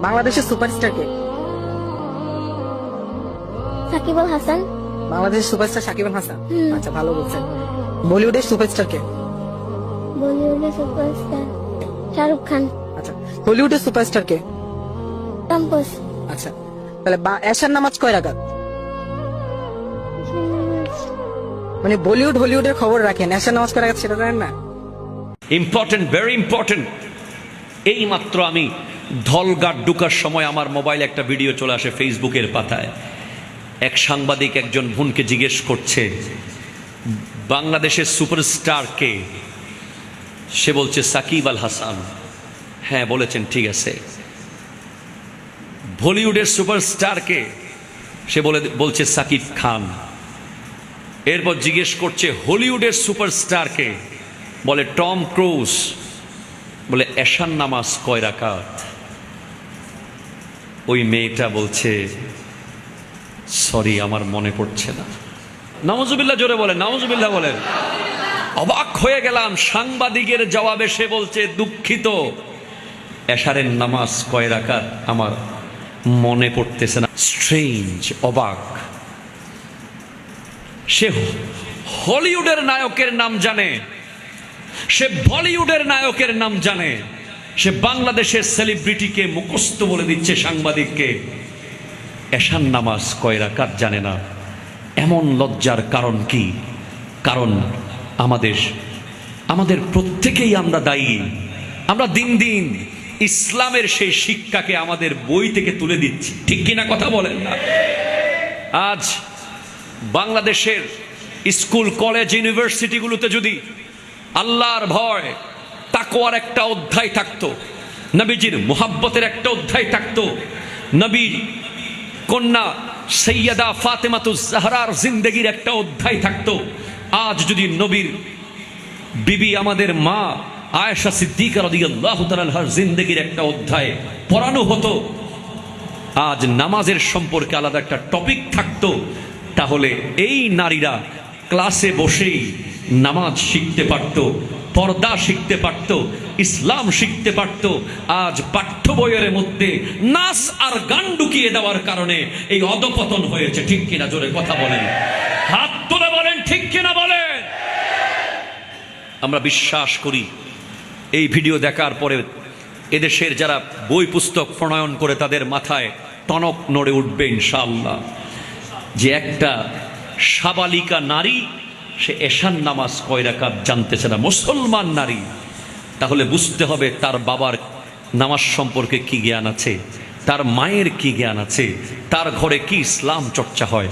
বাংলাদেশের সুপারস্টার কে সাকিব আল হাসান? বাংলাদেশের সুপারস্টার সাকিব আল হাসান আচ্ছা ভালো বলছেন। বলিউডের সুপারস্টার কে বলিউডের সুপারস্টার শাহরুখ খান। আচ্ছা হলিউডের সুপারস্টার কে টম্পস আচ্ছা তাহলে বা- এশার নামাজ কয় রাকাত? মানে বলিউড হলিউডের খবর রাখেন। এশার নামাজ কয় রাকাত সেটা জানেন না? ইম্পর্টেন্ট ভেরি ইম্পর্টেন্ট এই মাত্র আমি ধলঘাট ঢুকার সময় আমার মোবাইলে একটা ভিডিও চলে আসে ফেসবুকের পাতায়। এক সাংবাদিক একজন বোনকে জিজ্ঞেস করছে, বাংলাদেশের সুপারস্টার কে সে বলছে, সাকিব আল হাসান। হ্যাঁ বলেছেন, ঠিক আছে। বলিউডের সুপারস্টার কে সে বলে, বলছে, সাকিব খান। এরপর জিজ্ঞেস করছে, হলিউডের সুপারস্টার কে বলে, টম ক্রুজ। বলে এশান নামাজ কয় রাকাত? ওই মেয়েটা বলছে, সরি, আমার মনে পড়ছে না। নওয়াজুবিল্লাহ জোরে বলেন নওয়াজুবিল্লাহ বলেন। অবাক হয়ে গেলাম, সাংবাদিকের জবাবে সে বলছে, দুঃখিত, এশারের নামাজ কয় রাকাত? আমার মনে পড়তেছে না। স্ট্রেঞ্জ অবাক। সে হলিউডের নায়কের নাম জানে। সে বলিউডের নায়কের নাম জানে। সে বাংলাদেশের সেলিব্রিটিকে মুখস্থ বলে দিচ্ছে সাংবাদিককে। এশান নামাজ কয়রা কাজ জানে না। এমন লজ্জার কারণ কি? কারণ আমাদের আমাদের প্রত্যেকেই আমরা দায়ী। আমরা দিন দিন ইসলামের সেই শিক্ষাকে আমাদের বই থেকে তুলে দিচ্ছি। ঠিক কিনা কথা বলেন না? আজ বাংলাদেশের স্কুল, কলেজ, ইউনিভার্সিটিগুলোতে যদি আল্লাহর ভয়, তাকওয়ার একটা অধ্যায় থাকতো, নবীজির মোহাব্বতের একটা অধ্যায় থাকতো। নবী কন্যা সৈয়দা ফাতেমাতু জাহরার জিন্দগির একটা অধ্যায় থাকতো। আজ যদি নবীর বিবি আমাদের মা আয়েশা সিদ্দিকা রাদিয়াল্লাহু জিন্দগির একটা অধ্যায় পড়ানো হতো, আজ নামাজের সম্পর্কে আলাদা একটা টপিক থাকতো, তাহলে এই নারীরা ক্লাসে বসেই নামাজ শিখতে পারত, পর্দা শিখতে পারত, ইসলাম শিখতে পারত, আজ পাঠ্য বইয়ের মধ্যে নাচ আর গান ঢুকিয়ে দেওয়ার কারণে এই অধপতন হয়েছে, ঠিক কিনা জোরে কথা বলেন। হাত তুলে বলেন, ঠিক কিনা বলেন। আমরা বিশ্বাস করি, এই ভিডিও দেখার পরে এদেশের যারা বই পুস্তক প্রণয়ন করে তাদের মাথায় টনক নড়ে উঠবে ইনশাআল্লাহ। যে একটা সাবালিকা নারী সে এশান নামাজ কয় রাকাত জানতেছে না। মুসলমান নারী, তাহলে বুঝতে হবে তার বাবার নামাজ সম্পর্কে কি জ্ঞান আছে, তার মায়ের কি জ্ঞান আছে, তার ঘরে কি ইসলাম চর্চা হয়।